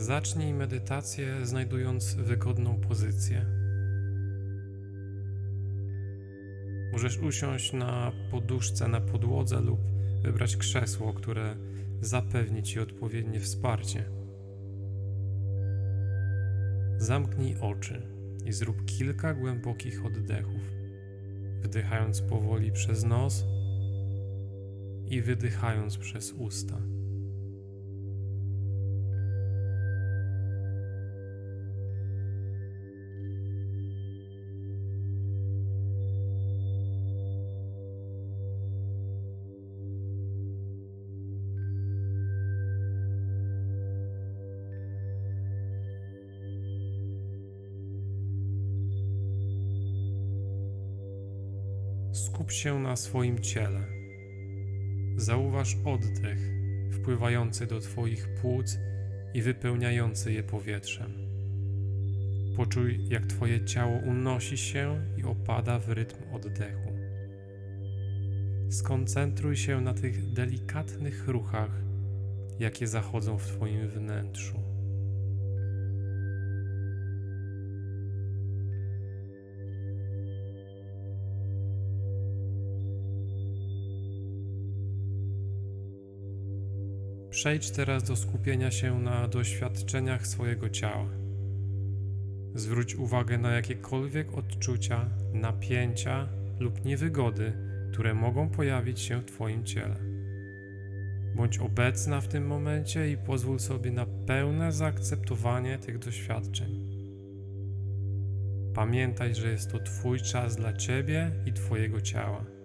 Zacznij medytację znajdując wygodną pozycję. Możesz usiąść na poduszce na podłodze lub wybrać krzesło, które zapewni ci odpowiednie wsparcie. Zamknij oczy i zrób kilka głębokich oddechów, wdychając powoli przez nos i wydychając przez usta. Skup się na swoim ciele. Zauważ oddech wpływający do Twoich płuc i wypełniający je powietrzem. Poczuj, jak Twoje ciało unosi się i opada w rytm oddechu. Skoncentruj się na tych delikatnych ruchach, jakie zachodzą w Twoim wnętrzu. Przejdź teraz do skupienia się na doświadczeniach swojego ciała. Zwróć uwagę na jakiekolwiek odczucia, napięcia lub niewygody, które mogą pojawić się w Twoim ciele. Bądź obecna w tym momencie i pozwól sobie na pełne zaakceptowanie tych doświadczeń. Pamiętaj, że jest to Twój czas dla Ciebie i Twojego ciała.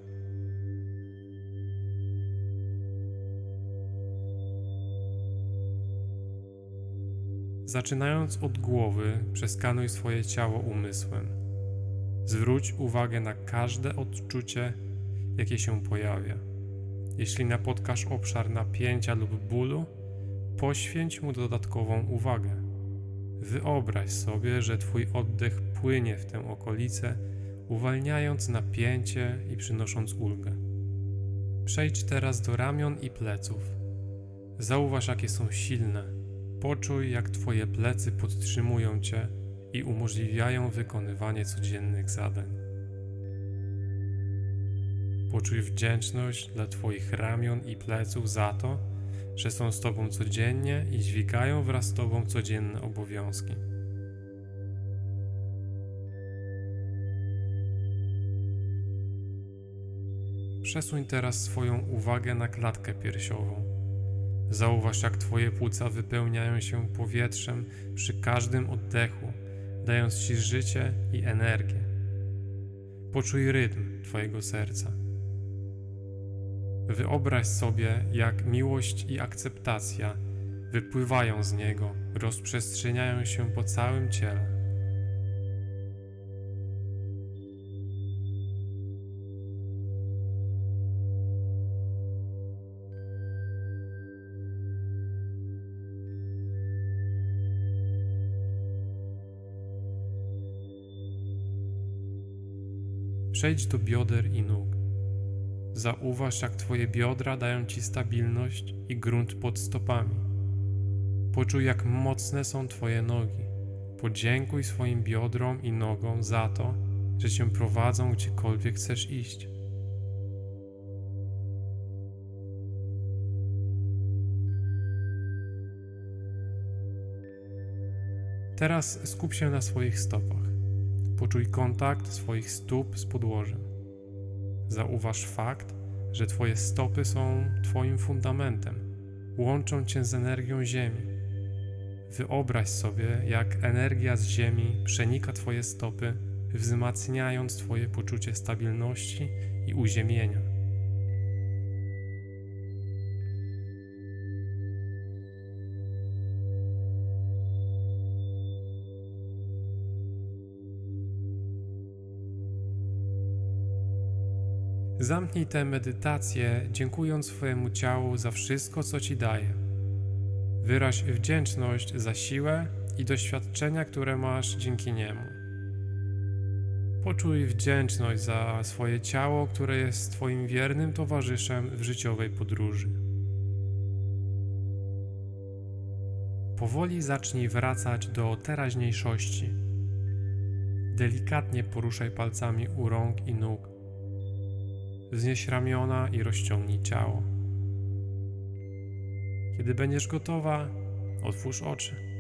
Zaczynając od głowy, przeskanuj swoje ciało umysłem. Zwróć uwagę na każde odczucie, jakie się pojawia. Jeśli napotkasz obszar napięcia lub bólu, poświęć mu dodatkową uwagę. Wyobraź sobie, że Twój oddech płynie w tę okolicę, uwalniając napięcie i przynosząc ulgę. Przejdź teraz do ramion i pleców. Zauważ, jakie są silne Poczuj, jak Twoje plecy podtrzymują Cię i umożliwiają wykonywanie codziennych zadań. Poczuj wdzięczność dla Twoich ramion i pleców za to, że są z Tobą codziennie i dźwigają wraz z Tobą codzienne obowiązki. Przesuń teraz swoją uwagę na klatkę piersiową. Zauważ, jak Twoje płuca wypełniają się powietrzem przy każdym oddechu, dając Ci życie i energię. Poczuj rytm Twojego serca. Wyobraź sobie, jak miłość i akceptacja wypływają z niego, rozprzestrzeniają się po całym ciele. Przejdź do bioder i nóg. Zauważ, jak Twoje biodra dają Ci stabilność i grunt pod stopami. Poczuj, jak mocne są Twoje nogi. Podziękuj swoim biodrom i nogom za to, że Cię prowadzą gdziekolwiek chcesz iść. Teraz skup się na swoich stopach. Poczuj kontakt swoich stóp z podłożem. Zauważ fakt, że Twoje stopy są Twoim fundamentem, łączą Cię z energią Ziemi. Wyobraź sobie, jak energia z Ziemi przenika Twoje stopy, wzmacniając Twoje poczucie stabilności i uziemienia. Zamknij tę medytację, dziękując swojemu ciału za wszystko, co ci daje. Wyraź wdzięczność za siłę i doświadczenia, które masz dzięki niemu. Poczuj wdzięczność za swoje ciało, które jest Twoim wiernym towarzyszem w życiowej podróży. Powoli zacznij wracać do teraźniejszości. Delikatnie poruszaj palcami u rąk i nóg. Wznieś ramiona i rozciągnij ciało. Kiedy będziesz gotowa, otwórz oczy.